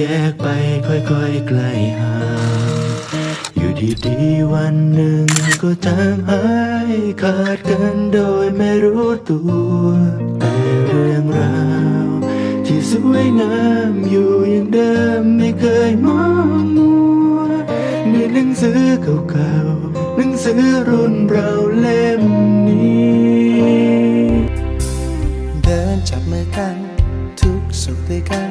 แยกไปค่อยๆไกลห่างอยู่ดีๆวันหนึ่งก็จางหายขาดกันโดยไม่รู้ตัวแต่เรื่องราวที่สวยงามอยู่อย่างเดิมไม่เคยมองมัวในหนังสือเก่าๆหนังสือรุ่นเราเล่มนี้ เดินจับมือกัน ทุกสุขด้วยกัน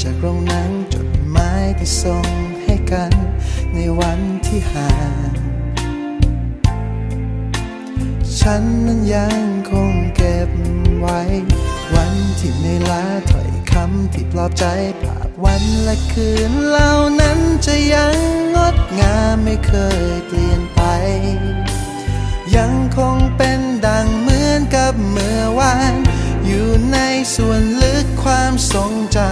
จากโรงนังจดหมายที่ส่งให้กัน ในวันที่ห่าง ฉันนั้นยังคงเก็บไว้ วันที่เหนื่ลาถ้อยคำที่ปลอบใจภาพวันและคืนเหล่านั้นจะยังงดงามไม่เคยเปลี่ยนไป ยังคงเป็นดังเหมือนกับเมื่อวาน อยู่ในส่วนลึกความทรงจำ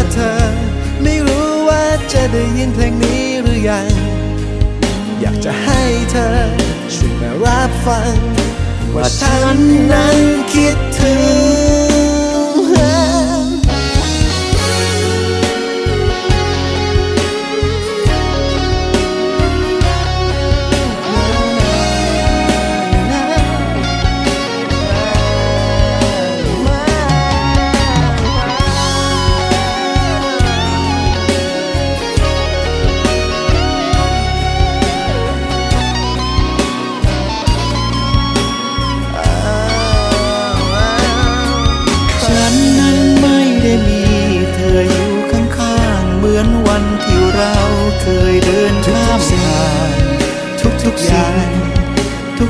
ว่าเธอ ไม่รู้ว่าจะได้ยินเพลงนี้หรือยัง อยากจะให้เธอ ช่วยมารับฟัง ว่าฉันนั้นคิดถึง